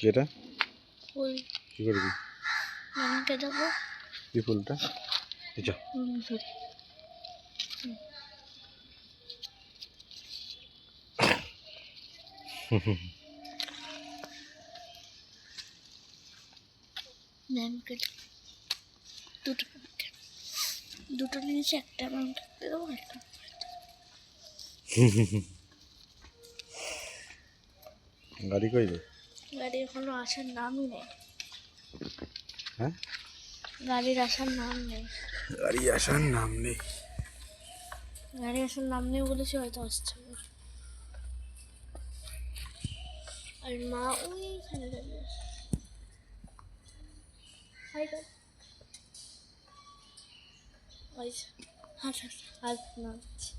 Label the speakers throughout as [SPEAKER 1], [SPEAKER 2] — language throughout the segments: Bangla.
[SPEAKER 1] কি এটা
[SPEAKER 2] ফুল।
[SPEAKER 1] কি করবি?
[SPEAKER 2] নামটা দেবো
[SPEAKER 1] কি ফুলটা? এই যা।
[SPEAKER 2] সরি দুটো দুটো একটা থাকতে দেবো একটা
[SPEAKER 1] গাড়ি
[SPEAKER 2] গাড়ি এখনও আসার নামই নেই।
[SPEAKER 1] হ্যাঁ?
[SPEAKER 2] গাড়ির আসার নাম নেই।
[SPEAKER 1] গাড়ি আসার নাম নেই।
[SPEAKER 2] গাড়ি আসার নাম নেই বলেছে হয়তো আসছে। আর মা ওইখানে দাঁড়িয়ে। হাই হাত হাত হাত নাড়ছে।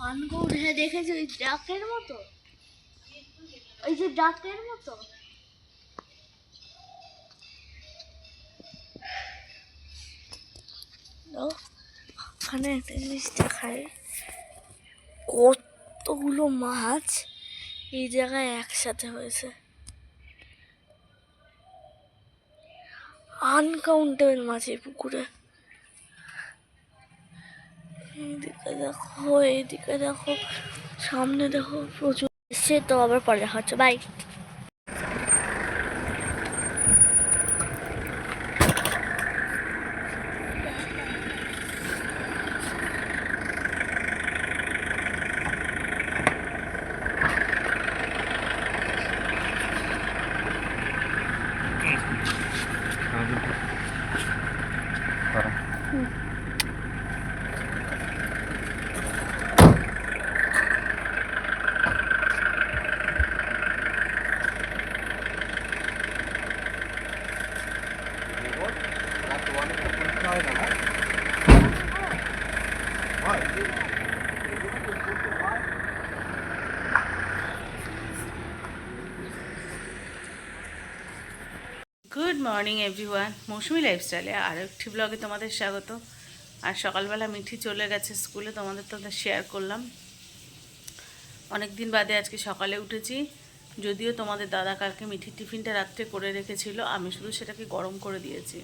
[SPEAKER 2] পানকৌড় হ্যাঁ দেখেছি? ওই ডাকের মতো? ওই যে ডাকের মতো? ওখানে একটা জিনিস দেখায় কতগুলো মাছ এই জায়গায় একসাথে হয়েছে। আনকাউন্টেবল মাছ এই পুকুরে। এইদিকে দেখো এইদিকে দেখো সামনে দেখো প্রচুর সে তো আবার পরে দেখা হচ্ছে। Bye
[SPEAKER 3] good morning everyone Mousumi লাইফস্টাইলে আর একটি ব্লগে তোমাদের স্বাগত। আর সকালবেলা মিঠি চলে গেছে স্কুলে, তোমাদের তো শেয়ার করলাম। অনেক দিন বাদে আজকে সকালে উঠেছি। যদিও তোমাদের দাদা কালকে মিঠির টিফিনটা রাত্রে করে রেখেছিল, আমি শুধু সেটাকে গরম করে দিয়েছি।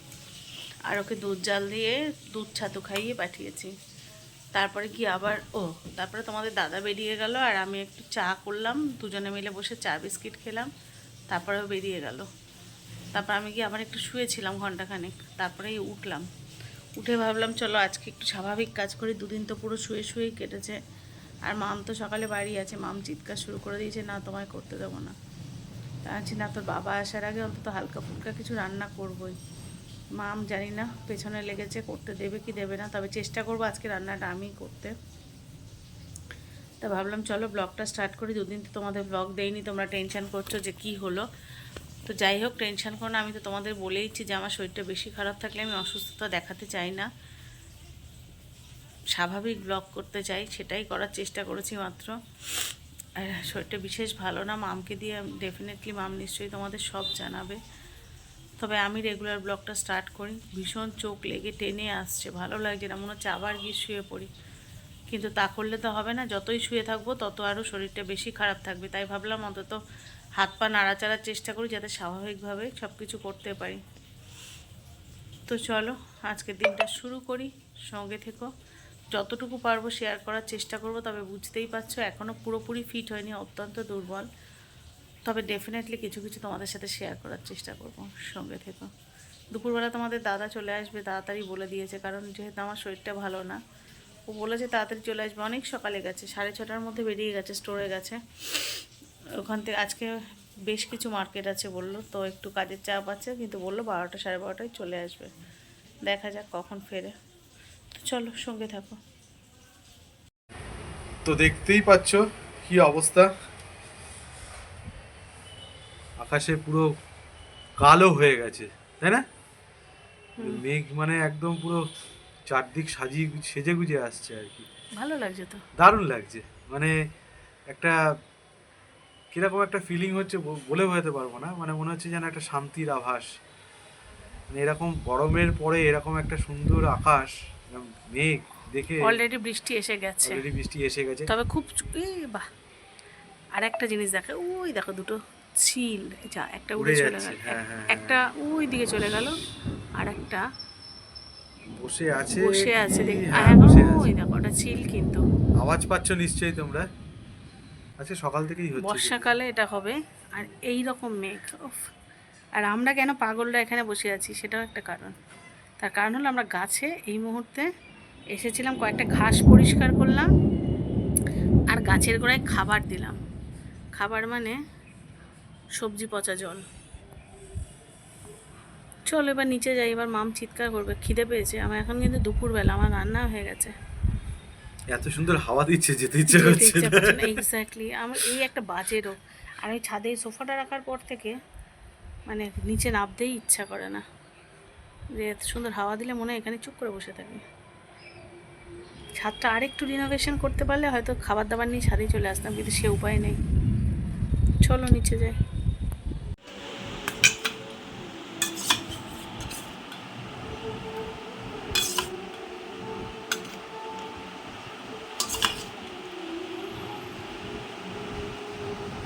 [SPEAKER 3] আর ওকে দুধ জাল দিয়ে দুধ ছাতু খাইয়ে পাঠিয়েছি। তারপরে কি আবার, ও, তারপরে তোমাদের দাদা বেরিয়ে গেল আর আমি একটু চা করলাম। দুজনে মিলে বসে চা বিস্কিট খেলাম। তারপরেও বেরিয়ে গেল। তারপর আমি গিয়ে আবার একটু শুয়েছিলাম ঘন্টাখানেক তারপরেই উঠলাম। উঠে ভাবলাম, চলো আজকে একটু স্বাভাবিক কাজ করি, দুদিন তো পুরো শুয়ে শুয়েই কেটেছে। আর মাম তো সকালে বাড়ি আছে, মাম চিৎকার শুরু করে দিয়েছে, না, তোমায় করতে দেবো না। তা আছি, না, তোর বাবা আসার আগে অন্তত হালকা ফুলকা কিছু রান্না করবই। মাম জানি না, পেছনে লেগেছে, করতে দেবে কি দেবে না? তবে চেষ্টা করব আজকে রান্নাটা আমি করতে। তা ভাবলাম, চলো ব্লগটা স্টার্ট করি, দুদিন তো তোমাদের ব্লগ দেইনি, তোমরা টেনশন করছ যে কি হলো। তো যাই হোক টেনশান করো না, আমি তো তোমাদের বলেইছি যে আমার শরীরটা বেশি খারাপ থাকলে আমি অসুস্থতা দেখাতে চাই না। স্বাভাবিক ব্লগ করতে চাই, সেটাই করার চেষ্টা করেছি মাত্র। আর শরীরটা বিশেষ ভালো না, মামকে দিয়ে ডেফিনেটলি মাম নিশ্চয়ই তোমাদের সব জানাবে। তবে আমি রেগুলার ব্লগটা স্টার্ট করি, ভীষণ চোখ লেগে টেনে আসছে, ভালো লাগছে না, মনে হচ্ছে আবার গিয়ে শুয়ে পড়ি। কিন্তু তা করলে তো হবে না, যতই শুয়ে থাকব, তত আরও শরীরটা বেশি খারাপ থাকবে। তাই ভাবলাম অন্তত হাত পা নাড়াচাড়ার চেষ্টা করি যাতে স্বাভাবিকভাবে সব কিছু করতে পারি। তো চলো, আজকের দিনটা শুরু করি। সঙ্গে থেকো। যতটুকু পারব শেয়ার করার চেষ্টা করব, তবে বুঝতেই পারছ এখনও পুরোপুরি ফিট হয়নি, অত্যন্ত দুর্বল। তবে ডেফিনেটলি কিছু কিছু তোমাদের সাথে শেয়ার করার চেষ্টা করব। সঙ্গে থেকো। দুপুরবেলা তোমাদের দাদা চলে আসবে, তাড়াতাড়ি বলে দিয়েছে, কারণ যেহেতু আমার শরীরটা ভালো না। ও বলেছে তাড়াতাড়ি চলে আসবে। অনেক সকালে গেছে, সাড়ে ছটার মধ্যে বেরিয়ে গেছে স্টোরে গেছে। ওখান থেকে আজকে বেশ কিছু মার্কেট আছে বলল তো একটু কাজের চাপ আছে কিন্তু বলল বারোটা সাড়ে বারোটায় চলে আসবে। দেখা যাক কখন ফেরে। তো চলো সঙ্গে থাকো।
[SPEAKER 1] তো দেখতেই পাচ্ছ কি অবস্থা। আকাশে পুরো কালো হয়ে গেছে তাই না? মেঘ মানে একদম পুরো চারদিক সাজিয়ে সেজে গুজে আসছে আর কি।
[SPEAKER 3] ভালো লাগছে তো।
[SPEAKER 1] দারুণ লাগছে। মানে একটা কীরকম একটা ফিলিং হচ্ছে বলে বোঝাতে পারব না। মানে মনে হচ্ছে যেন একটা শান্তির আভাস। মানে এরকম গরমের পরে এরকম একটা সুন্দর আকাশ মেঘ দেখে
[SPEAKER 3] অলরেডি বৃষ্টি এসে গেছে।
[SPEAKER 1] অলরেডি বৃষ্টি এসে গেছে।
[SPEAKER 3] তবে খুব বাহ! আর একটা জিনিস দেখে ওই দেখো দুটো ছিল যা একটা উড়ে চলে গেল।
[SPEAKER 1] হ্যাঁ, হ্যাঁ,
[SPEAKER 3] একটা ওই দিকে চলে গেল আর একটা
[SPEAKER 1] বসে আছে
[SPEAKER 3] বসে আছে? দেখ
[SPEAKER 1] হ্যাঁ
[SPEAKER 3] ওই দেখো ওটা ছিল কিন্তু।
[SPEAKER 1] আওয়াজ পাচ্ছ নিশ্চয়ই তোমরা? আজকে সকাল থেকেই হচ্ছে
[SPEAKER 3] বর্ষাকালে এটা হবে, আর এই রকম মেঘ। আর আমরা কেন পাগলরা এখানে বসে আছি সেটাও একটা কারণ। তার কারণ হলো আমরা গাছে এই মুহূর্তে এসেছিলাম, কয়েকটা ঘাস পরিষ্কার করলাম, আর গাছের গোড়ায় খাবার দিলাম। খাবার মানে সবজি পচা জল। চল এবার নিচে যাই, এবার মাম চিৎকার করবে, খিদে পেয়েছে। আমার এখন কিন্তু দুপুরবেলা, আমার রান্না হয়ে গেছে।
[SPEAKER 1] এত সুন্দর হাওয়া দিচ্ছে যেতে ইচ্ছে করছে।
[SPEAKER 3] এক্স্যাক্টলি আমার এই একটা বাজে রোগ আর ওই ছাদে সোফাটা রাখার পর থেকে মানে নিচে নামতেই ইচ্ছা করে না। যে এত সুন্দর হাওয়া দিলে মনে হয় এখানে চুপ করে বসে থাকি। ছাদটা আরেকটু রিনোভেশন করতে পারলে হয়তো খাবার দাবার নিয়ে ছাদেই চলে আসতাম কিন্তু সে উপায় নেই। চলো নিচে যাই।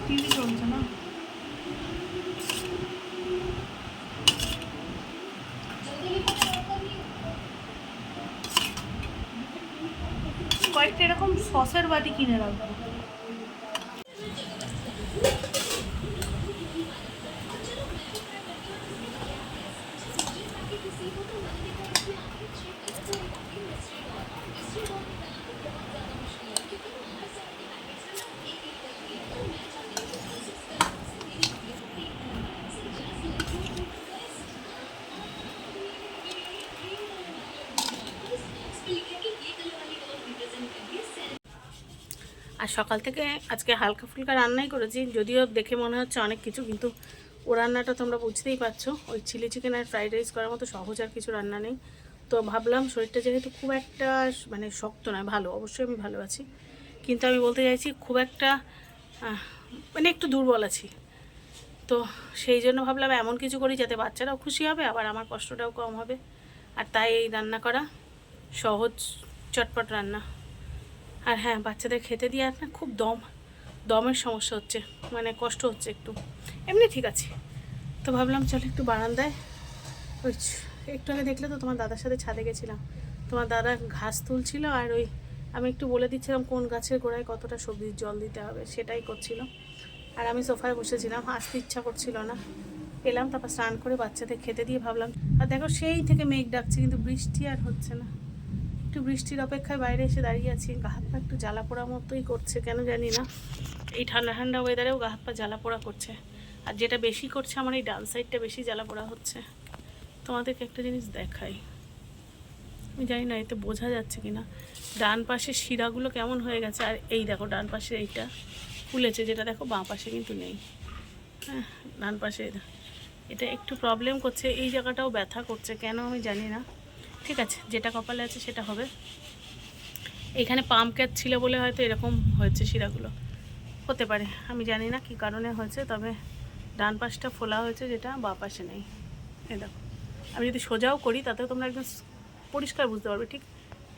[SPEAKER 3] টিভি চলছে না। কয়েকটা এরকম সসের বাটি কিনে রাখব। আর সকাল থেকে আজকে হালকা ফুলকা রান্নাই করেছি। যদিও দেখে মনে হচ্ছে অনেক কিছু, কিন্তু ও রান্নাটা তোমরা বুঝতেই পারছ। ওই চিলি চিকেন আর ফ্রাইড রাইস করার মতো সহজ আর কিছু রান্না নেই। তো ভাবলাম শরীরটা যেহেতু খুব একটা মানে শক্ত নয়, ভালো, অবশ্যই আমি ভালো আছি। কিন্তু আমি বলতে চাইছি খুব একটা মানে একটু দুর্বল আছি। তো সেই জন্য ভাবলাম এমন কিছু করি যাতে বাচ্চারাও খুশি হবে, আবার আমার কষ্টটাও কম হবে। আর তাই এই রান্না করা সহজ চটপট রান্না। আর হ্যাঁ বাচ্চাদের খেতে দিয়ে আর না খুব দম, দমের সমস্যা হচ্ছে মানে কষ্ট হচ্ছে একটু। এমনি ঠিক আছে। তো ভাবলাম চলো একটু বারান্দায়, ওই একটু আগে দেখলে তো তোমার দাদার সাথে ছাদে গেছিলাম। তোমার দাদা ঘাস তুলছিল আর ওই, আমি একটু বলে দিচ্ছিলাম কোন গাছের গোড়ায় কতটা সবজির জল দিতে হবে, সেটাই করছিল। আর আমি সোফায় বসেছিলাম, আসতে ইচ্ছা করছিল না। এলাম, তারপর স্নান করে বাচ্চাদের খেতে দিয়ে ভাবলাম, আর দেখো সেই থেকে মেঘ ডাকছে, কিন্তু বৃষ্টি আর হচ্ছে না। একটু বৃষ্টির অপেক্ষায় বাইরে এসে দাঁড়িয়ে আছি। গা হাত পা একটু জ্বালা পোড়া মতোই করছে, কেন জানি না। এই ঠান্ডা ঠান্ডা ওয়েদারেও গা হাত পা জ্বালা পোড়া করছে। আর যেটা বেশি করছে, আমার এই ডান সাইডটা বেশি জ্বালা পোড়া হচ্ছে। তোমাদেরকে একটা জিনিস দেখাই। আমি জানি না, এতে বোঝা যাচ্ছে কি না ডান পাশের শিরাগুলো কেমন হয়ে গেছে, আর এই দেখো, ডান পাশে এইটা ফুলেছে, যেটা দেখো, বাঁ পাশে কিন্তু নেই। হ্যাঁ ডান পাশে এটা। এটা একটু প্রবলেম করছে, এই জায়গাটাও ব্যথা করছে, কেন আমি জানি না। ঠিক আছে, যেটা কপালে আছে সেটা হবে। এখানে পাম্প ক্যাচ ছিল বলে হয়তো এরকম হয়েছে শিরাগুলো। হতে পারে, আমি জানি না কি কারণে হয়েছে, তবে ডান পাশটা ফোলা হয়েছে যেটা, বা পাশে নেই। এ দেখো, আমি যদি সোজাও করি, তাতেও তোমরা একদম পরিষ্কার বুঝতে পারবে, ঠিক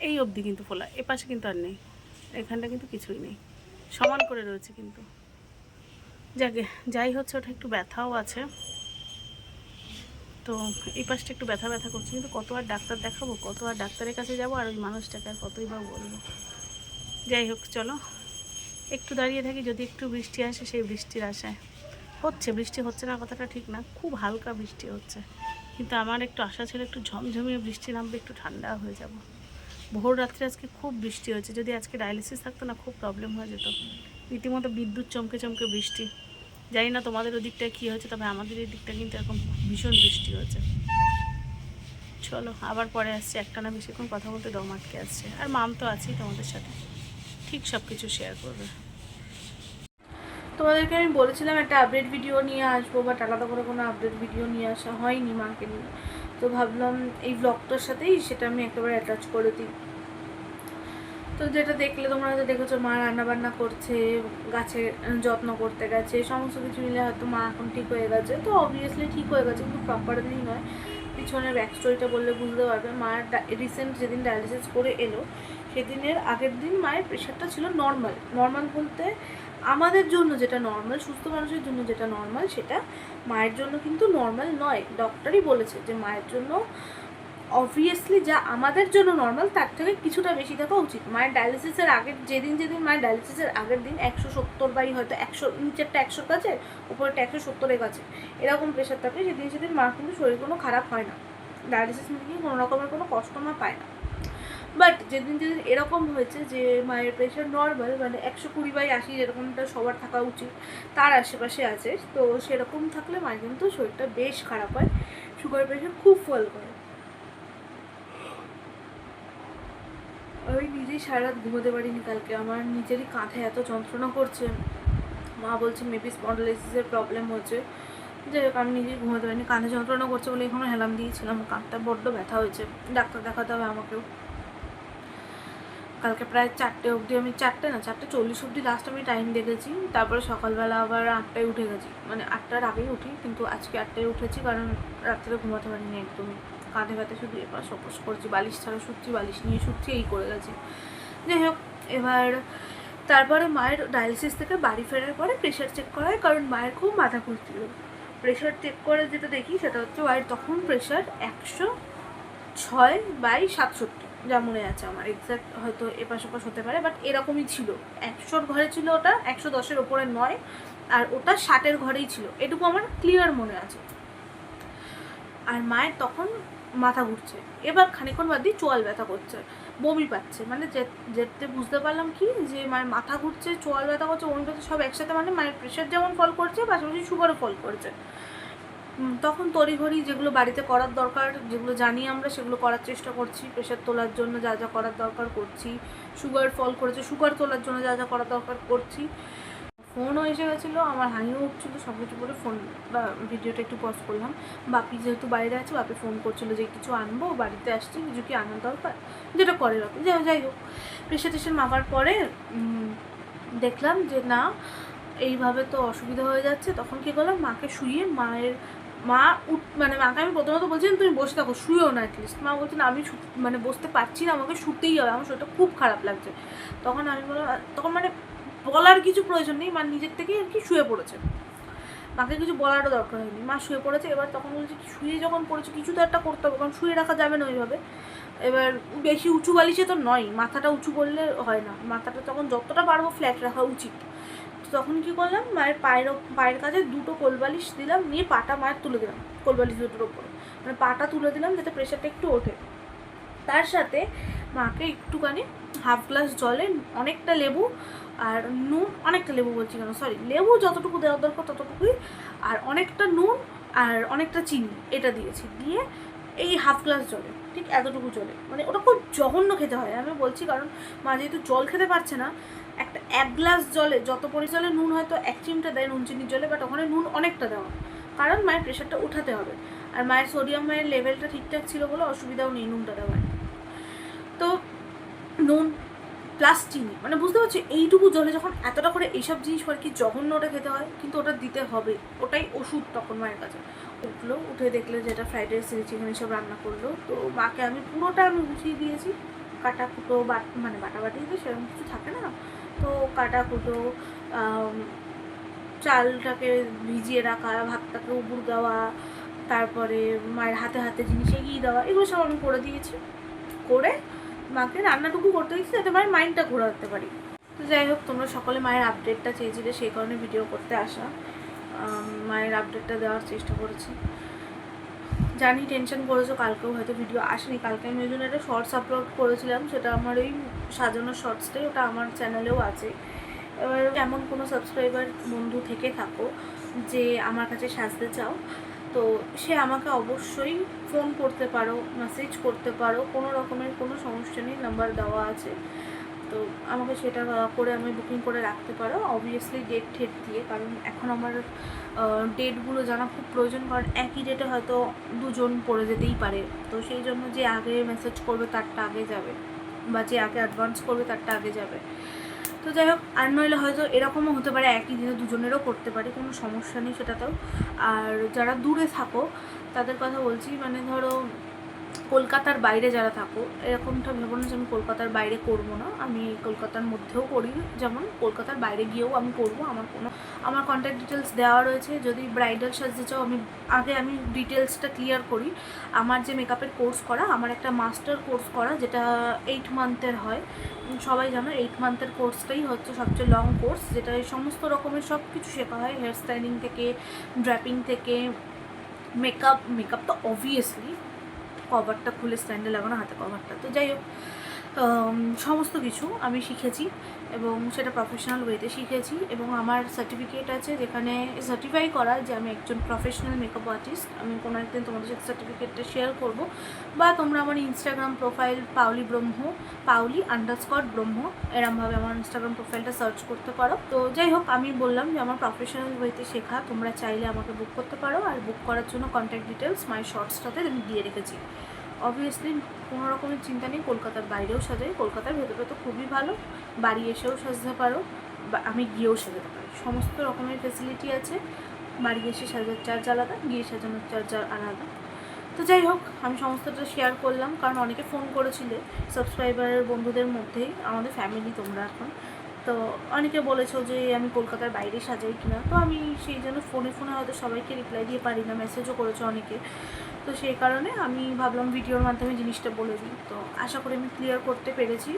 [SPEAKER 3] এই অবধি কিন্তু ফোলা, এ পাশে কিন্তু আর নেই, এখানটা কিন্তু কিছুই নেই, সমান করে রয়েছে কিন্তু। যাকে, যাই হচ্ছে ওটা একটু ব্যথাও আছে। তো এই পাশটা একটু ব্যথা ব্যথা করছে, কিন্তু কত আর ডাক্তার দেখাবো, কত আর ডাক্তারের কাছে যাব, আর ওই মানুষটাকে আর কতই বা বলব। যাই হোক, চলো। একটু দাঁড়িয়ে থাকি, যদি একটু বৃষ্টি আসে, সেই বৃষ্টির আশায়। হচ্ছে, বৃষ্টি হচ্ছে না, কথাটা ঠিক না, খুব হালকা বৃষ্টি হচ্ছে। কিন্তু আমার একটু আশা ছিল, একটু ঝমঝমিয়ে বৃষ্টি নামবে, একটু ঠান্ডা হয়ে যাব। ভোর রাত্রে আজকে খুব বৃষ্টি হয়েছে, যদি আজকে ডায়ালিসিস থাকতো না, খুব প্রবলেম হয়ে যেত। রীতিমতো বিদ্যুৎ চমকে চমকে বৃষ্টি। জানি না তোমাদের ওদিকটায় কী হয়েছে, তবে আমাদের এই দিকটা কিন্তু এখন ভীষণ বৃষ্টি হয়েছে। চলো, আবার পরে আসছে, একটা না বেশিক্ষণ কথা বলতে দম আটকে আসছে। আর মাম তো আছেই তোমাদের সাথে, ঠিক সব কিছু শেয়ার করবে। তোমাদেরকে আমি বলেছিলাম একটা আপডেট ভিডিও নিয়ে আসব বাট আলাদা করে কোনো আপডেট ভিডিও নিয়ে আসা হয়নি মাকে নিয়ে তো ভাবলাম এই ব্লগটার সাথেই সেটা আমি একেবারে অ্যাটাচ করে দিই। তো যেটা দেখলে তোমরা হয়তো দেখেছ, মা রান্না বান্না করছে গাছের যত্ন করতে গেছে, সমস্ত কিছু মিলে হয়তো মা এখন ঠিক হয়ে গেছে। তো অবভিয়াসলি ঠিক হয়ে গেছে, কিন্তু প্রপারলি নয়। পিছনের ব্যাক স্টোরিটা বললে বুঝতে পারবে। মা রিসেন্ট যেদিন ডায়ালিসিস করে এলো,
[SPEAKER 4] সেদিনের আগের দিন মায়ের প্রেশারটা ছিল নর্মাল নর্মাল বলতে আমাদের জন্য যেটা নর্মাল সুস্থ মানুষের জন্য যেটা নর্মাল সেটা মায়ের জন্য কিন্তু নর্মাল নয়। ডক্টরই বলেছে যে মায়ের জন্য অবভিয়াসলি যা আমাদের জন্য নর্মাল তার থেকে কিছুটা বেশি থাকা উচিত। মায়ের ডায়ালিসিসের আগের, যেদিন যেদিন মায়ের ডায়ালিসিসের আগের দিন একশো সত্তর বাই হয়তো একশো, নিচেরটা একশোর কাছে, উপরেরটা একশো সত্তরের কাছে। এরকম প্রেশার থাকে সেদিন সেদিন মা কিন্তু শরীর কোনো খারাপ হয় না। ডায়ালিসিস নিয়ে কোনো রকমের কোনো কষ্ট মা পায় না। বাট যেদিন যেদিন এরকম হয়েছে যে মায়ের প্রেশার নর্মাল মানে একশো কুড়ি বাই আশি যেরকমটা সবার থাকা উচিত, তার আশেপাশে আছে, তো সেরকম থাকলে মায়ের কিন্তু শরীরটা বেশ খারাপ হয়। সুগার প্রেশার খুব ফল করে আমি নিজেই সারা রাত ঘুমোতে পারিনি কালকে। আমার নিজেরই কাঁধে এত যন্ত্রণা করছে। মা বলছে মেবি স্পন্ডলাইসিসের প্রবলেম হচ্ছে। যাই হোক, আমি নিজেই ঘুমোতে পারিনি। কাঁধে যন্ত্রণা করছে বলে এখনও হেলাম দিয়েছিলাম। কাঁধটা বড্ড ব্যথা হয়েছে। ডাক্তার দেখাতে হবে আমাকেও। কালকে প্রায় চারটে অবধি, আমি চারটে না, চারটে চল্লিশ অবধি লাস্ট আমি টাইম দেখেছি। তারপরে সকালবেলা আবার আটটায় উঠে গেছি। মানে আটটার আগেই উঠি, কিন্তু আজকে আটটায় উঠেছি কারণ রাত্রে ঘুমাতে পারিনি একদমই। কাঁধে ব্যথা শুধু এপাশ ওপাশ করছি, বালিশ ছাড়া শুচ্ছি, বালিশ নিয়ে শুচ্ছি, এই করে গেছে। যাই হোক, এবার তারপরে মায়ের ডায়ালিসিস থেকে বাড়ি ফেরার পরে প্রেশার চেক করা হয়, কারণ মায়ের খুব মাথা ঘুরছিল প্রেশার চেক করে যেটা দেখি সেটা হচ্ছে মায়ের তখন প্রেশার একশো ছয় বাই সাতষট্টি, যা মনে আছে আমার। এক্স্যাক্ট হয়তো এপাশ ওপাশ হতে পারে বাট এরকমই ছিল। একশোর ঘরে ছিল ওটা, একশো দশের ওপরে নয়, আর ওটা ষাটের ঘরেই ছিল। এটুকু আমার ক্লিয়ার মনে আছে। আর মায়ের তখন মাথা ঘুরছে। এবার খানিক্ষণ বাদ দিয়ে চোয়াল ব্যথা করছে, বমি পাচ্ছে। মানে যেতে বুঝতে পারলাম কি, যে মায়ের মাথা ঘুরছে, চোয়াল ব্যথা করছে বমি পাচ্ছে সব একসাথে মানে মায়ের প্রেশার যেমন ফল করছে, পাশাপাশি সুগারও ফল করছে। তখন তড়িঘড়ি যেগুলো বাড়িতে করার দরকার, যেগুলো জানি আমরা, সেগুলো করার চেষ্টা করছি। প্রেশার তোলার জন্য যা যা করার দরকার করছি। সুগার ফল করেছে সুগার তোলার জন্য যা যা করার দরকার করছি। ফোনও এসে গেছিল, আমার হাঁড়িও উঠছিলো সব কিছু করে ফোন বা ভিডিওটা একটু পজ করলাম। বাপি যেহেতু বাইরে আছে, বাপি ফোন করছিল যে কিছু আনব, বাড়িতে আসছি, কিছু কি আনার দরকার? যেটা করে বাপি যাই যাই হোক। প্রেশার টেশার মাপার পরে দেখলাম যে না, এইভাবে তো অসুবিধা হয়ে যাচ্ছে। তখন কী করলাম, মাকে শুয়ে মায়ের, মা উঠ মানে মাকে আমি প্রথমত বলছিলাম তুমি বসে থাকো শুয়েও না অ্যাটলিস্ট মা বলছেন আমি মানে বসতে পারছি না, আমাকে শুতেই হবে, আমার শরীরটা খুব খারাপ লাগছে। তখন আমি বললাম, তখন মানে বলার কিছু প্রয়োজন নেই, মা নিজের থেকেই আর কি শুয়ে পড়েছে মাকে কিছু বলারও দরকার হয়নি। মা শুয়ে পড়েছে, এবার তখন বলছে শুয়ে যখন পড়েছে, কিছু তো একটা করতে হবে, কারণ শুয়ে রাখা যাবে না ওইভাবে। এবার বেশি উঁচু বালিশে তো নয়, মাথাটা উঁচু করলে হয় না। মাথাটা তখন যতটা পারব ফ্ল্যাট রাখা উচিত। তখন কি করলাম, মায়ের পায়ের পায়ের কাছে দুটো কোলবালিশ দিলাম, নিয়ে পাটা মায়ের তুলে দিলাম কোলবালিশ দুটোর ওপরে মানে পাটা তুলে দিলাম, যাতে প্রেশারটা একটু ওঠে। তার সাথে মাকে একটুখানি হাফ গ্লাস জলে অনেকটা লেবু আর নুন, অনেকটা লেবু বলছি কেন? সরি লেবু যতটুকু দেওয়ার দরকার ততটুকুই, আর অনেকটা নুন আর অনেকটা চিনি এটা দিয়েছি। দিয়ে এই হাফ গ্লাস জলে, ঠিক এতটুকু জলে। মানে ওটা খুব জঘন্য খেতে হয়, আমি বলছি কারণ মা যেহেতু জল খেতে পারছে না, একটা এক গ্লাস জলে যত পরিচলে নুন হয়তো এক চিমটা দেয় নুন চিনির জলে বাট ওখানে নুন অনেকটা দেওয়া। কারণ মায়ের প্রেশারটা উঠাতে হবে। আর মায়ের সোডিয়াম মায়ের লেভেলটা ঠিকঠাক ছিল বলে অসুবিধাও নেই নুনটা দেওয়ায় তো নুন প্লাস চিনি। মানে বুঝতে পারছি, এইটুকু জলে যখন এতটা করে এইসব জিনিস আর কি জঘন্য ওটা খেতে হয়? কিন্তু ওটা দিতে হবে। ওটাই ওষুধ তখন মায়ের কাছে। উঠল, উঠে দেখলে যেটা ফ্রাইড রাইস চিকেন এসব রান্না করল। তো মাকে আমি পুরোটা আমি গুছিয়ে দিয়েছি। কাটা কুটো বাট মানে বাটা বাটিতে সেরকম কিছু থাকে না। তো কাটা কুটো চালটাকে ভিজিয়ে রাখা, ভাতটাকে উবুর দেওয়া, তারপরে মায়ের হাতে হাতে জিনিস এগিয়ে দেওয়া, এগুলো সব আমি করে দিয়েছি। করে মাকে রান্নাটুকু করতে দিচ্ছি যাতে মায়ের মাইন্ডটা ঘোরাতে পারি। তো যাই হোক, তোমরা সকলে মায়ের আপডেটটা চেয়েছিলে, সেই কারণে ভিডিও করতে আসা। মায়ের আপডেটটা দেওয়ার চেষ্টা করেছি। জানি টেনশন করেছ, কালকেও হয়তো ভিডিও আসেনি। কালকে আমি ওই জন্য একটা শর্টস আপলোড করেছিলাম, সেটা আমার ওই সাজানোর শর্টসটাই ওটা আমার চ্যানেলেও আছে। এবার এমন কোনো সাবস্ক্রাইবার বন্ধু থেকে থাকো, যে আমার কাছে সাজতে চাও তো সে আমাকে অবশ্যই ফোন করতে পারো মেসেজ করতে পারো, কোনো রকমের কোনো সমস্যা নেই নাম্বার দেওয়া আছে। তো আমাকে সেটা করে আমি বুকিং করে রাখতে পারো। অবভিয়াসলি ডেট ঠেট দিয়ে, কারণ এখন আমার ডেটগুলো জানা খুব প্রয়োজন, কারণ একই ডেটে হয়তো দুজন পড়ে যেতেই পারে। তো সেই জন্য যে আগে মেসেজ করবে তারটা আগে যাবে, বা যে আগে অ্যাডভান্স করবে তারটা আগে যাবে। তো যাই হোক, আর নইলে হয়তো এরকমও হতে পারে, একই দিনে দুজনেরও করতে পারে, কোনো সমস্যা নেই সেটাতেও। আর যারা দূরে থাকো, তাদের কথা বলছি মানে ধরো কলকাতার বাইরে যারা থাকো, এরকমটা ভেবো না যে আমি কলকাতার বাইরে করব না। আমি কলকাতার মধ্যেও করি, যেমন কলকাতার বাইরে গিয়েও আমি করব। আমার কোনো, আমার কন্ট্যাক্ট ডিটেলস দেওয়া রয়েছে। যদি ব্রাইডাল সাজতে চাও, আমি, আগে আমি ডিটেলসটা ক্লিয়ার করি। আমার যে মেকআপের কোর্স করা, আমার একটা মাস্টার কোর্স করা, যেটা এইট মান্থের হয়। সবাই জানো এইট মান্থের কোর্সটাই হচ্ছে সবচেয়ে লং কোর্স যেটা সমস্ত রকমের সব কিছু শেখা হয়। হেয়ার স্টাইলিং থেকে ড্র্যাপিং থেকে মেকআপ মেকআপ তো অবভিয়াসলি কভারটা খুলে স্ট্যান্ডে লাগানো হাতে কভারটা তো যাই হোক সমস্ত কিছু আমি শিখেছি। এবং সেটা প্রফেশনাল ওয়েতে শিখেছি এবং আমার সার্টিফিকেট আছে যেখানে সার্টিফাই করা যে আমি একজন প্রফেশনাল মেকআপ আর্টিস্ট আমি কোনো একদিন তোমাদের সাথে সার্টিফিকেটটা শেয়ার করব। বা তোমরা আমার ইনস্টাগ্রাম প্রোফাইল পাউলি ব্রহ্ম পাউলি আন্ডারস্কট ব্রহ্ম এরমভাবে আমার ইনস্টাগ্রাম প্রোফাইলটা সার্চ করতে পারো। তো যাই হোক, আমি বললাম যে আমার প্রফেশনাল ওয়েতে শেখা, তোমরা চাইলে আমাকে বুক করতে পারো। আর বুক করার জন্য কন্ট্যাক্ট ডিটেলস মাই শর্টসটাতে আমি দিয়ে রেখেছি। অবভিয়াসলি কোনো রকমের চিন্তা নেই, কলকাতার বাইরেও সাজাই, কলকাতার ভেতরে তো খুবই ভালো। বাড়ি এসেও সাজতে পারো, বা আমি গিয়েও সাজাতে পারি। সমস্ত রকমের ফেসিলিটি আছে, বাড়ি এসে সাজার চার্জ আলাদা, গিয়ে সাজানোর চার্জ আলাদা। তো যাই হোক, আমি সমস্তটা শেয়ার করলাম, কারণ অনেকে ফোন করেছিলে সাবস্ক্রাইবারের বন্ধুদের মধ্যেই, আমাদের ফ্যামিলি তোমরা এখন। তো অনেকে বলেছ যে আমি কলকাতার বাইরে সাজাই কিনা। তো আমি সেই জন্য ফোনে ফোনে হয়তো সবাইকে রিপ্লাই দিয়ে পারি না মেসেজও করেছ অনেকে। তো সেই কারণে আমি ভাবলাম ভিডিওর মাধ্যমে জিনিসটা বলে দিই। তো আশা করি আমি ক্লিয়ার করতে পেরেছি।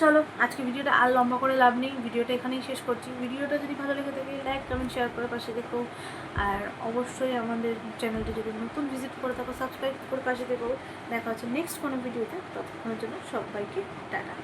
[SPEAKER 4] চলো, আজকে ভিডিওটা আর লম্বা করে লাভ নেই। ভিডিওটা এখানেই শেষ করছি। ভিডিওটা যদি ভালো লেগে থাকে লাইক কমেন্ট শেয়ার করে পাশে দেখো আর অবশ্যই আমাদের চ্যানেলটা যদি নতুন ভিজিট করে থাকো সাবস্ক্রাইব করে পাশে দেখো দেখা হচ্ছে নেক্সট কোনো ভিডিওতে ততক্ষণের জন্য সবাইকে টাটা।